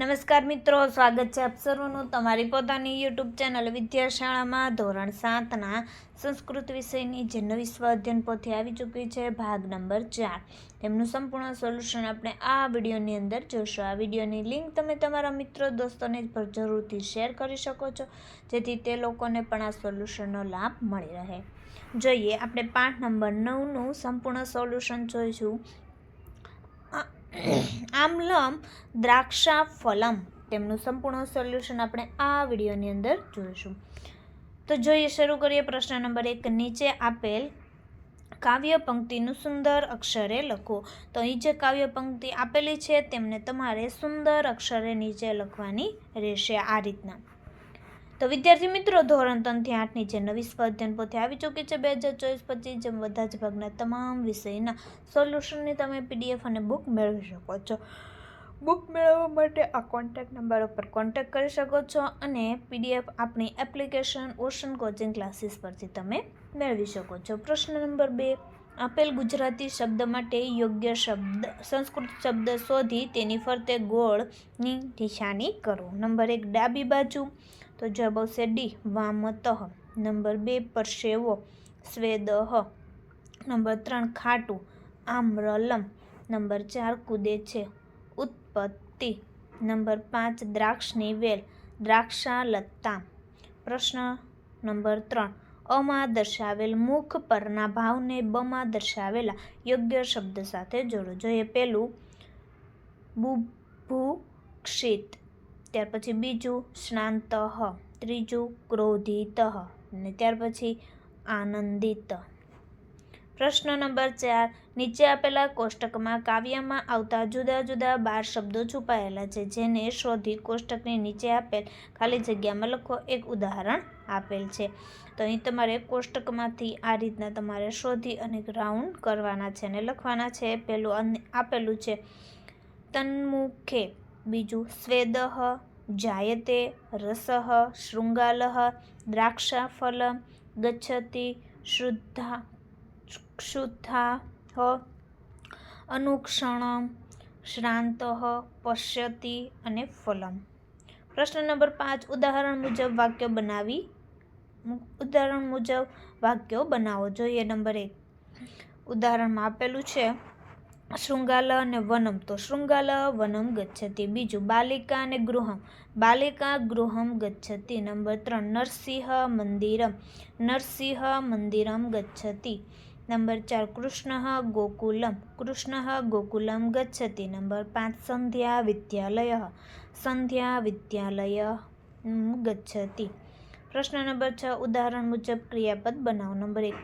નમસ્કાર મિત્રો, સ્વાગત છે આપ સર્વનું તમારી પોતાની યુટ્યુબ ચેનલ વિદ્યાશાળામાં ધોરણ સાતના સંસ્કૃત વિષયની જે નવી સ્વાધ્યન પોથી આવી ચૂકી છે, ભાગ નંબર ચાર. તેમનું સંપૂર્ણ સોલ્યુશન આપણે આ વિડીયોની અંદર જોશું આ વિડીયોની લિંક તમે તમારા મિત્રો દોસ્તોને પર જરૂરથી શેર કરી શકો છો, જેથી તે લોકોને પણ આ સોલ્યુશનનો લાભ મળી રહે. જોઈએ, આપણે પાઠ નંબર નવનું સંપૂર્ણ સોલ્યુશન જોઈશું. આમલમ દ્રાક્ષા ફલમ તેમનું સંપૂર્ણ સોલ્યુશન આપણે આ વિડીયોની અંદર જોઈશું. તો જોઈએ, શરૂ કરીએ પ્રશ્ન નંબર એક. નીચે આપેલ કાવ્ય પંક્તિનું સુંદર અક્ષરે લખો. તો અહીં જે કાવ્ય પંક્તિ આપેલી છે, તેમને તમારે સુંદર અક્ષરે નીચે લખવાની રહેશે આ રીતના. તો વિદ્યાર્થી મિત્રો, ધોરણ ત્રણથી આઠની જે નવી સ્પર્ધન પોથી આવી ચૂકી છે. બે હજાર ચોવીસ પચીસ જેમ બધા જ ભાગના તમામ વિષયના સોલ્યુશનની તમે પીડીએફ અને બુક મેળવી શકો છો. બુક મેળવવા માટે આ કોન્ટેક્ટ નંબર ઉપર કોન્ટેક્ટ કરી શકો છો અને પીડીએફ આપણી એપ્લિકેશન ઓશન કોચિંગ ક્લાસીસ પરથી તમે મેળવી શકો છો. પ્રશ્ન નંબર બે, આપેલ ગુજરાતી શબ્દ માટે યોગ્ય શબ્દ, સંસ્કૃત શબ્દ શોધી તેની ફરતે ગોળની નિશાની કરો. નંબર એક, ડાબી બાજુ તો જવાબ આવશે ડી, વામતઃ. નંબર બે પરસેવો સ્વેદહ નંબર ત્રણ, ખાટું, આમ્રલમ. નંબર ચાર, કૂદે છે, ઉત્પત્તિ. નંબર પાંચ, દ્રાક્ષની વેલ, દ્રાક્ષાલતા. પ્રશ્ન નંબર ત્રણ, અમાં દર્શાવેલ મુખ પરના ભાવને બમાં દર્શાવેલા યોગ્ય શબ્દ સાથે જોડો. જોઈએ, પેલું, બુભુક્ષિત. ત્યાર પછી બીજું શ્રાંત, ત્રીજું ક્રોધિત અને ત્યાર પછી આનંદિત. પ્રશ્ન નંબર ચાર, નીચે આપેલા કોષ્ટકમાં કાવ્યમાં આવતા જુદા જુદા બાર શબ્દો છુપાયેલા છે, જેને શોધી કોષ્ટકની નીચે આપેલ ખાલી જગ્યામાં લખો, એક ઉદાહરણ આપેલ છે. તો અહીં તમારે કોષ્ટકમાંથી આ રીતના તમારે શોધી અને રાઉન્ડ કરવાના છે અને લખવાના છે. પેલું આપેલું છે, તન્મુખે બીજું સ્વેદઃ જાયતે રસઃ શૃંગાલહ, દ્રાક્ષાફલ, ગચ્છતિ, શુદ્ધા ક્ષુદ્ધા અનુક્ષણ, શ્રાંત, પશ્યતિ અને ફલમ. પ્રશ્ન નંબર પાંચ, ઉદાહરણ મુજબ વાક્ય બનાવી ઉદાહરણ મુજબ વાક્યો બનાવો. જોઈએ નંબર એક. ઉદાહરણમાં આપેલું છે શૃંગાલ અને વનમ. તો શૃંગાલ, વનમ, ગચ્છતી. બીજું, બાલિકા અને ગૃહમ. બાલિકા, ગૃહમ, ગચ્છતી. નંબર ત્રણ, નરસિંહ મંદિરમ. નરસિંહ મંદિરમ, ગચ્છતી. નંબર ચાર, કૃષ્ણ ગોકુલમ. કૃષ્ણ ગોકુલમ, ગચ્છતી. નંબર પાંચ, સંધ્યા વિદ્યાલય. સંધ્યા વિદ્યાલય, ગચ્છતી. પ્રશ્ન નંબર છ, ઉદાહરણ મુજબ ક્રિયાપદ બનાવો. નંબર એક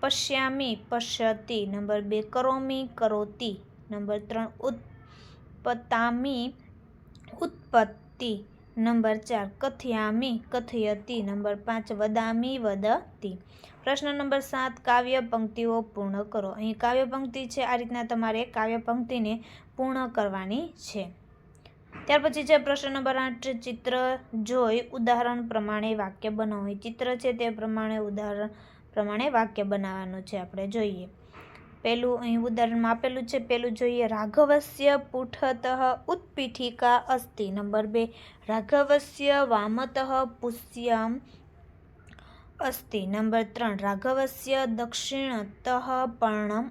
પશ્યામી પશ્યતિ. નંબર બે, કરોમી કરોતી. નંબર ત્રણ ઉત્પતામી ઉત્પત્તિ. નંબર ચાર, કથયામી કથયતી. નંબર પાંચ, વદામી વદતી. પ્રશ્ન નંબર સાત, કાવ્ય પંક્તિઓ પૂર્ણ કરો. અહીં કાવ્ય પંક્તિ છે. આ રીતના તમારે કાવ્ય પંક્તિને પૂર્ણ કરવાની છે. ત્યાર પછી છે પ્રશ્ન નંબર આઠ, ચિત્ર જોઈ ઉદાહરણ પ્રમાણે વાક્ય બનાવો. ચિત્ર છે તે પ્રમાણે ઉદાહરણ પ્રમાણે વાક્ય બનાવવાનું છે, આપણે જોઈએ. પહેલું અહીં ઉદાહરણમાં આપેલું છે, પેલું જોઈએ. રાઘવસ્ય પુઠત ઉત્પીઠિકા અસ્તિ. નંબર બે. રાઘવસ્ય વામત પુષ્યમ અસ્તિ. નંબર ત્રણ. રાઘવસ્ય દક્ષિણત પર્ણમ